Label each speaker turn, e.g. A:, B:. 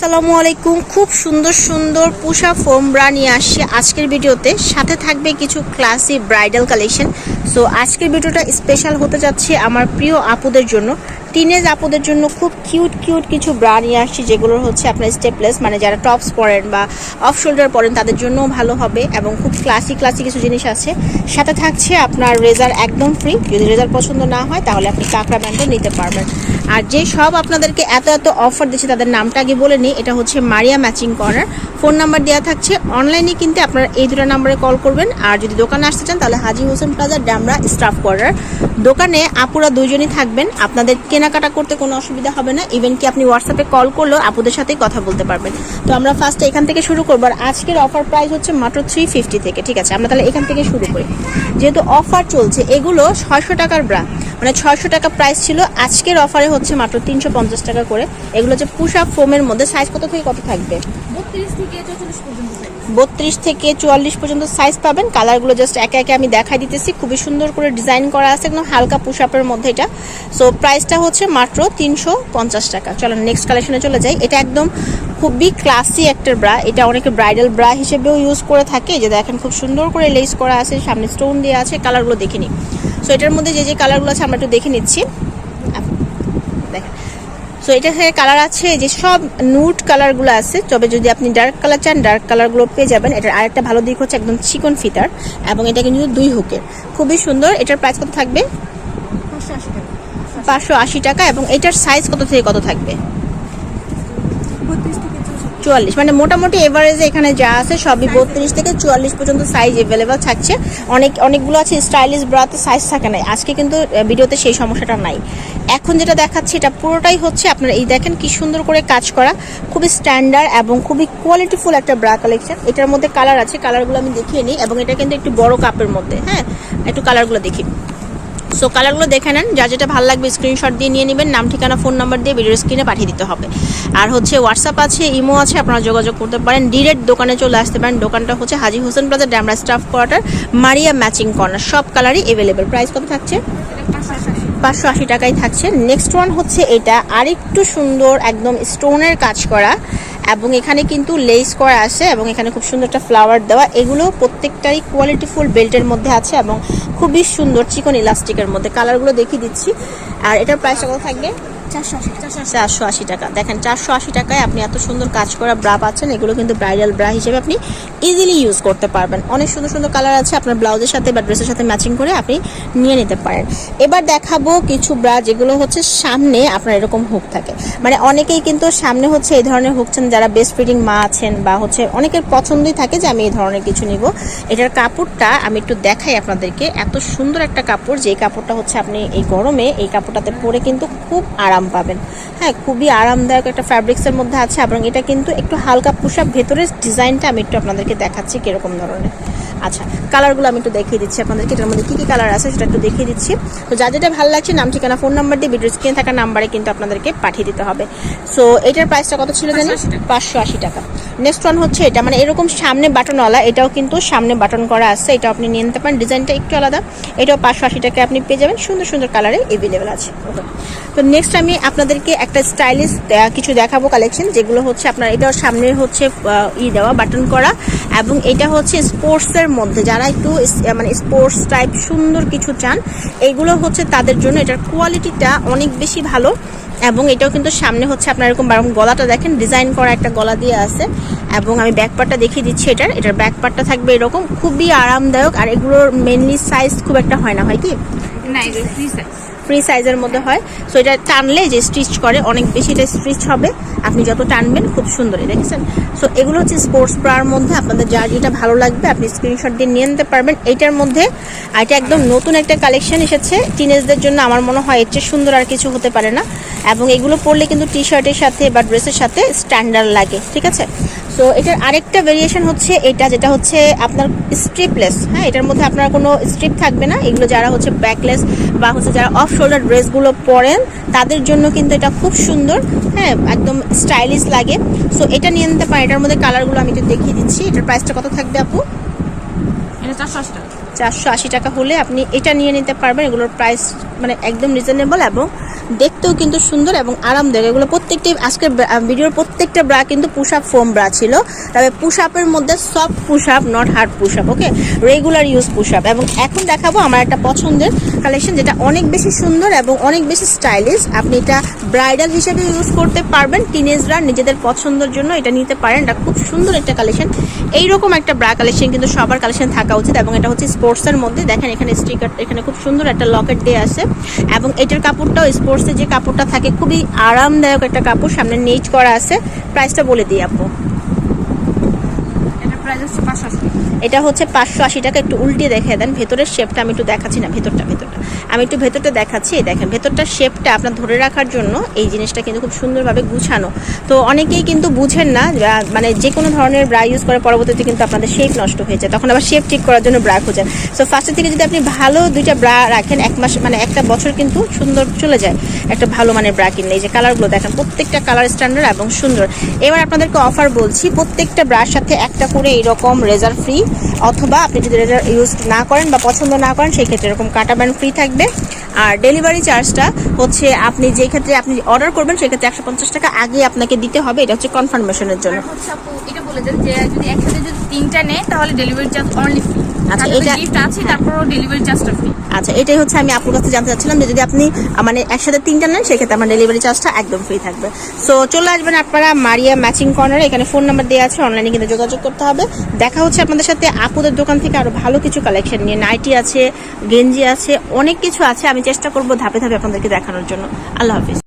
A: আসসালামু আলাইকুম। খুব সুন্দর সুন্দর পুষা ফোম ব্রা নিয়ে আসছি আজকের ভিডিওতে। সাথে থাকবে কিছু ক্লাসি ব্রাইডাল কালেকশন সো আজকের ভিডিওটা স্পেশাল হতে যাচ্ছে আমার প্রিয় আপুদের জন্য। টিনেজ আপুদের জন্য খুব কিউট কিউট কিছু ব্রা নিয়ে আসছি, যেগুলোর হচ্ছে আপনার স্টেপলেস মানে যারা টপস পরেন বা অফ শোল্ডার পরেন, তাদের জন্যও ভালো হবে এবং খুব ক্লাসিক ক্লাসিক কিছু জিনিস আছে। সাথে থাকছে আপনার রেজার একদম ফ্রি যদি রেজার পছন্দ না হয়, তাহলে আপনি কাঁকড়া ব্যান্ডও নিতে পারবেন। আর যে সব আপনাদেরকে এত এত অফার দিচ্ছে, তাদের নামটা আগে বলে নিই, এটা হচ্ছে Maria matching corner phone number দেওয়া থাকছে অনলাইনে কিনতে আপনারা এই দুটো নাম্বারে কল করবেন। আর যদি দোকানে আসতে চান, তাহলে Haji Hossain plaza, Demra, staff quarter দোকানে আপুরা দুজনই থাকবেন। আপনাদের কেনাকাটা করতে কোনো অসুবিধা হবে না। ইভেন কি আপনি হোয়াটসঅ্যাপে কল করলেও আপুদের সাথেই কথা বলতে পারবেন। তো আমরা ফার্স্টে এখান থেকে শুরু করব। আর আজকের অফার প্রাইস হচ্ছে মাত্র থ্রি ফিফটি থেকে ঠিক আছে? আমরা তাহলে এখান থেকে শুরু করি। যেহেতু অফার চলছে এগুলো ছয়শো টাকার ব্রা মানে ছয়শো টাকা প্রাইস ছিল আজকের অফারে হচ্ছে মাত্র তিনশো পঞ্চাশ টাকা করে। এগুলো হচ্ছে পুশ আপ ফোমের মধ্যে। সাইজ কত থেকে কত থাকবে?
B: বত্রিশ থেকে
A: চুয়াল্লিশ পর্যন্ত সাইজ পাবেন। কালারগুলো জাস্ট একে একে আমি দেখাই দিতেছি। খুবই সুন্দর করে ডিজাইন করা আছে। একদম হালকা পুশ আপের মধ্যে এটা। সো প্রাইসটা হচ্ছে মাত্র তিনশো পঞ্চাশ টাকা। চলো নেক্সট কালেকশনে চলে যাই। এটা একদম খুবই ক্লাসি একটা ব্রা এটা অনেকে ব্রাইডাল ব্রা হিসেবেও ইউজ করে থাকে। যে দেখেন, খুব সুন্দর করে লেস করা আছে, সামনে স্টোন দেওয়া আছে কালারগুলো দেখে নিই। সো এটার মধ্যে যে যে কালারগুলো আছে, আমরা একটু দেখে নিচ্ছি। সো এটা থেকে কালার আছে যে সব নুট কালারগুলো আছে। তবে যদি আপনি ডার্ক কালার চান ডার্ক কালারগুলো পেয়ে যাবেন। এটার আরেকটা ভালো দিক হচ্ছে একদম চিকন ফিতার, এবং এটা কিন্তু দুই হুকের খুবই সুন্দর। এটার প্রাইস কত থাকবে?
B: পাঁচশো আশি টাকা
A: এবং এটার সাইজ কত থেকে কত থাকবে? চুয়াল্লিশ। মানে মোটামুটি এভারেজে এখানে যা আছে সবই বত্রিশ থেকে চুয়াল্লিশ পর্যন্ত সাইজ অ্যাভেলেবেল থাকছে। অনেক, অনেকগুলো আছে স্টাইলিশ ব্রাতে সাইজ থাকে না আজকে কিন্তু ভিডিওতে সেই সমস্যাটা নাই। এখন যেটা দেখাচ্ছি, এটা পুরোটাই হচ্ছে আপনারা এই দেখেন কি সুন্দর করে কাজ করা। খুবই স্ট্যান্ডার্ড এবং খুবই কোয়ালিটিফুল একটা ব্রা কালেকশন এটার মধ্যে কালার আছে কালারগুলো আমি দেখিয়ে নিই এবং এটা কিন্তু একটু বড় কাপের মধ্যে হ্যাঁ? একটু কালারগুলো দেখি। সো কালারগুলো দেখে নেন। যা যেটা ভালো লাগবে স্ক্রিনশট দিয়ে নিয়ে নেবেন। নাম, ঠিকানা ফোন নাম্বার দিয়ে ভিডিও স্ক্রিনে পাঠিয়ে দিতে হবে। আর হচ্ছে হোয়াটসঅ্যাপ আছে ইমো আছে, আপনারা যোগাযোগ করতে পারেন। ডিরেক্ট দোকানে চলে আসতে পারেন। দোকানটা হচ্ছে Haji Hossain plaza, Demra staff quarter, Maria matching corner. সব কালারই অ্যাভেলেবেল প্রাইস কত থাকছে?
B: পাঁচশো আশি
A: টাকায় থাকছে। নেক্সট ওয়ান হচ্ছে এটা। আরেকটু সুন্দর, একদম স্টোনের কাজ করা। এবং এখানে কিন্তু লেস করা আছে এবং এখানে খুব সুন্দর একটা ফ্লাওয়ার দেওয়া। এগুলো প্রত্যেকটাই কোয়ালিটিফুল বেল্টের মধ্যে আছে এবং খুবই সুন্দর চিকন ইলাস্টিকের মধ্যে। কালারগুলো দেখিয়ে দিচ্ছি। আর এটার প্রাইসটা কত থাকবে?
B: চারশো আশি
A: টাকা। দেখেন, চারশো আশি টাকায় আপনি এত সুন্দর কাজ করা ব্রা পাচ্ছেন, এগুলো কিন্তু ব্রাইডাল ব্রা হিসেবে আপনি ইজিলি ইউজ করতে পারবেন। অনেক সুন্দর সুন্দর কালার আছে আপনার ব্লাউজের সাথে বা ড্রেসের সাথে ম্যাচিং করে আপনি নিয়ে নিতে পারেন। এবার দেখাবো কিছু ব্রা যেগুলো হচ্ছে সামনে আপনার এরকম হুক থাকে। মানে অনেকেই কিন্তু সামনে হচ্ছে এই ধরনের হুক চান যারা বেস্ট ফিটিং মা আছেন বা হচ্ছে অনেকের পছন্দই থাকে যে আমি এই ধরনের কিছু নিব। এটার কাপড়টা আমি একটু দেখাই আপনাদেরকে। এত সুন্দর একটা কাপড় যে কাপড়টা হচ্ছে আপনি এই গরমে এই কাপড়টাতে পরে কিন্তু খুব আরাম পাবেন। হ্যাঁ খুবই আরামদায়ক একটা ফ্যাব্রিক্সের মধ্যে আছে এবং এটা কিন্তু একটু হালকা পোশাক ভেতরের ডিজাইনটা আমি একটু আপনাদেরকে দেখাচ্ছি কীরকম ধরনের। আচ্ছা কালারগুলো আমি একটু দেখিয়ে দিচ্ছি আপনাদেরকে এটার মধ্যে কী কী কালার আছে সেটা একটু দেখিয়ে দিচ্ছি। তো যা যেটা ভালো লাগছে নাম ঠিকানা ফোন নাম্বার দিয়ে ভিডিও স্ক্রিনে থাকা নাম্বারে কিন্তু আপনাদেরকে পাঠিয়ে দিতে হবে। সো এটার প্রাইসটা কত ছিল জানি পাঁচশো আশি টাকা। নেক্সট ওয়ান হচ্ছে এটা মানে এরকম সামনে বাটনওয়ালা এটাও কিন্তু সামনে বাটন করা আছে এটা আপনি নিয়ে নিতে পারেন। ডিজাইনটা একটু আলাদা এটাও পাঁচশো আশি টাকায় আপনি পেয়ে যাবেন সুন্দর সুন্দর কালারে এভেলেবেল আছে। ওকে তো নেক্সট আমি আপনাদেরকে একটা স্টাইলিশ কিছু দেখাবো কালেকশন যেগুলো হচ্ছে আপনার এটাও সামনে হচ্ছে ই দেওয়া বাটন করা এবং এটা হচ্ছে স্পোর্টসের মধ্যে যারা একটু মানে স্পোর্টস টাইপ সুন্দর কিছু চান এইগুলো হচ্ছে তাদের জন্য এটার কোয়ালিটিটা অনেক বেশি ভালো এবং এটাও কিন্তু সামনে হচ্ছে আপনার এরকম বারম গলাটা দেখেন ডিজাইন করা একটা গলা দিয়ে আছে এবং আমি ব্যাক পার্টটা দেখিয়ে দিচ্ছি এটার এটার ব্যাক পার্টটা থাকবে এরকম, খুবই আরামদায়ক আর এগুলোর মেনলি সাইজ খুব একটা হয় না, হয় কি?
B: না এগুলো ফ্রি সাইজ
A: ফ্রি সাইজের মধ্যে হয়। সো এটা টানলে যে স্টিচ করে, অনেক বেশি এটা স্টিচ হবে। আপনি যত টানবেন, খুব সুন্দরই দেখেছেন? সো এগুলো হচ্ছে স্পোর্টস ব্রার মধ্যে। আপনাদের যার যেটা ভালো লাগবে, আপনি স্ক্রিনশট দিয়ে নিয়ে নিতে পারবেন। এইটার মধ্যে এটা একদম নতুন একটা কালেকশন এসেছে। টিনেজদের জন্য আমার মনে হয় এর চেয়ে সুন্দর আর কিছু হতে পারে না। এবং এগুলো পরলে কিন্তু টি শার্টের সাথে বা ড্রেসের সাথে স্ট্যান্ডার্ড লাগে, ঠিক আছে? সো এটার আরেকটা ভেরিয়েশন হচ্ছে এটা যেটা হচ্ছে আপনার স্ট্রিপলেস হ্যাঁ? এটার মধ্যে আপনার কোনো স্ট্রিপ থাকবে না। এগুলো যারা হচ্ছে ব্যাকলেস বা হচ্ছে যারা অফ শোল্ডার ড্রেসগুলো পরেন তাদের জন্য কিন্তু এটা খুব সুন্দর হ্যাঁ? একদম স্টাইলিশ লাগে। সো এটা নিয়ে নিতে পারেন। এটার মধ্যে কালারগুলো আমি একটু দেখিয়ে দিচ্ছি। এটার প্রাইসটা কত থাকবে আপু?
B: এটা চারশো আশি টাকা।
A: চারশো আশি টাকা হলে আপনি এটা নিয়ে নিতে পারবেন। এগুলোর প্রাইস মানে একদম রিজনেবল এবং দেখতেও কিন্তু সুন্দর এবং আরামদায়ক। এগুলো প্রত্যেকটি আজকের ভিডিওর প্রত্যেকটা ব্রা কিন্তু পুশ আপ ফোম ব্রা ছিল। তবে পুশ আপের মধ্যে soft push up not hard push up okay regular use push up এবং এখন দেখাবো আমার একটা পছন্দের কালেকশন যেটা অনেক বেশি সুন্দর এবং অনেক বেশি স্টাইলিশ আপনি এটা ব্রাইডাল হিসেবে ইউজ করতে পারবেন। টিনেজরা নিজেদের পছন্দের জন্য এটা নিতে পারেন। এটা খুব সুন্দর একটা কালেকশন এইরকম একটা ব্রা কালেকশন কিন্তু সবার কালেকশন থাকা উচিত এবং এটা হচ্ছে স্পোর্টসের মধ্যে। দেখেন এখানে স্টিকার এখানে খুব সুন্দর একটা লকেট দিয়ে আছে। এবং এটার কাপড়টাও স্পোর্টসের যে কাপড়টা থাকে, খুবই আরামদায়ক একটা কাপড় সামনে নেচ করা আছে। প্রাইসটা বলে দিই, আপু।
B: এটা প্রাইস হচ্ছে পাঁচশো আশি।
A: এটা হচ্ছে পাঁচশো আশি টাকা। একটু উল্টিয়ে দেখে দেন, ভেতরের শেপটা আমি একটু দেখাচ্ছি না, ভেতরটা ভেতরটা। আমি একটু ভেতরটা দেখাচ্ছি দেখেন, ভেতরটার শেপটা আপনার ধরে রাখার জন্য এই জিনিসটা কিন্তু খুব সুন্দরভাবে গুছানো। তো অনেকেই কিন্তু বুঝেন না মানে যে কোনো ধরনের ব্রা ইউজ করে পরবর্তীতে কিন্তু আপনাদের শেপ নষ্ট হয়ে যায়। তখন আবার শেপ ঠিক করার জন্য ব্রা খোঁজেন। সো ফার্স্টের থেকে যদি আপনি ভালো দুইটা ব্রা রাখেন, এক মাস মানে একটা বছর কিন্তু সুন্দর চলে যায়। একটা ভালো মানের ব্রা কিনলে। এই যে কালারগুলো দেখেন, প্রত্যেকটা কালার স্ট্যান্ডার্ড এবং সুন্দর। এবার আপনাদেরকে অফার বলছি, প্রত্যেকটা ব্রার সাথে একটা করে এইরকম রেজার ফ্রি অথবা আপনি যদি এটা ইউজ না করেন বা পছন্দ না করেন সেই ক্ষেত্রে এরকম কাটা ব্যান্ড ফ্রি থাকবে। আর ডেলিভারি চার্জটা হচ্ছে আপনি যে ক্ষেত্রে আপনি অর্ডার করবেন, সেক্ষেত্রে একশো পঞ্চাশ টাকা আগে আপনাকে দিতে হবে। এটা হচ্ছে কনফার্মেশনের জন্য।
B: এটা বলে দেন যে যদি একসাথে যদি তিনটা নেয়, তাহলে ডেলিভারি চার্জ অনলি ফ্রি
A: আচ্ছা,
B: এটা গিফট আছে তারপরও ডেলিভারি চার্জটা ফ্রি
A: আচ্ছা এটাই হচ্ছে আমি আপনার কাছে জানতে চাচ্ছিলাম যে যদি আপনি মানে একসাথে তিনটা নেন সেক্ষেত্রে আমার ডেলিভারি চার্জটা একদম ফ্রি থাকবে। সো চলে আসবেন আপনারা মারিয়া ম্যাচিং কর্নারে এখানে ফোন নাম্বার দেওয়া আছে অনলাইনে কিন্তু যোগাযোগ করতে হবে। দেখা হচ্ছে আপনাদের সাথে আপুদের দোকান থেকে আরও ভালো কিছু কালেকশন নিয়ে। নাইটি আছে গেঞ্জি আছে অনেক কিছু আছে। আমি চেষ্টা করব ধাপে ধাপে আপনাদেরকে দেখানোর জন্য। আল্লাহ হাফিজ।